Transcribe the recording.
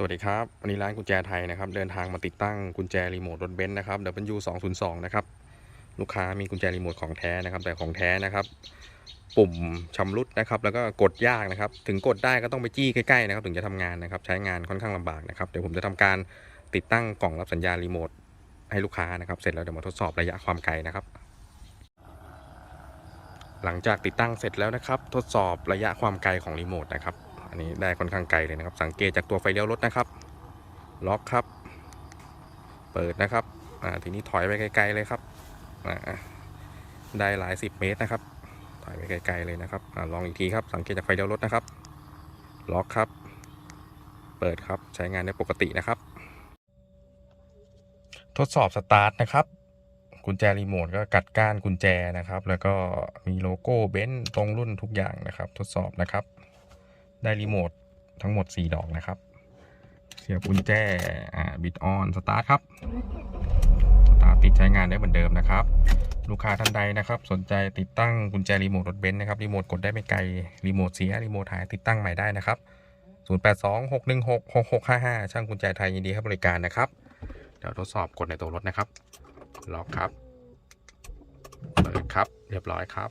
สวัสดีครับ วันนี้ร้านกุญแจไทยนะครับ เดินทางมาติดตั้งกุญแจรีโมทรถเบนซ์นะครับ W 2 0 2 นะครับ ลูกค้ามีกุญแจรีโมทของแท้นะครับ แต่ของแท้นะครับ ปุ่มชำรุดนะครับ แล้วก็กดยากนะครับ ถึงกดได้ก็ต้องไปจี้ใกล้ๆนะครับ ถึงจะทำงานนะครับ ใช้งานค่อนข้างลำบากนะครับ เดี๋ยวผมจะทำการติดตั้งกล่องรับสัญญาณรีโมทให้ลูกค้านะครับ เสร็จแล้วเดี๋ยวมาทดสอบระยะความไกลนะครับ หลังจากติดตั้งเสร็จแล้วนะครับ ทดสอบระยะความไกลของรีโมทนะครับ อันนี้ได้ค่อนข้างไกลเลยนะครับ สังเกตจากตัวไฟเลี้ยวรถนะครับ ล็อกครับ เปิดนะครับอ่าทีนี้ถอยไปไกลๆเลยครับอ่าได้หลายสิบเมตรนะครับ ถอยไปไกลๆเลยนะครับอ่าลองอีกทีครับ สังเกตจากไฟเลี้ยวรถนะครับ ล็อกครับ เปิดครับ ใช้งานได้ปกตินะครับ ทดสอบสตาร์ทนะครับกุญแจรีโมทก็กัดก้านกุญแจนะครับ แล้วก็มีโลโก้เบนซ์ตรงรุ่นทุกอย่างนะครับ ทดสอบนะครับ ได้รีโมททั้งหมด 4 ดอกนะครับ เสียบกุญแจบิดออนสตาร์ทครับสตาร์ทติดใช้งานได้เหมือนเดิมนะครับ ลูกค้าท่านใดนะครับ สนใจติดตั้งกุญแจรีโมทรถเบนซ์นะครับรีโมทกดได้ไม่ไกลรีโมทเสียรีโมทหายติดตั้งใหม่ได้นะครับ0826166655 ช่างกุญแจไทยยินดีให้บริการนะครับ เดี๋ยวทดสอบกดในตัวรถนะครับ ล็อกครับ เปิดครับ เรียบร้อยครับ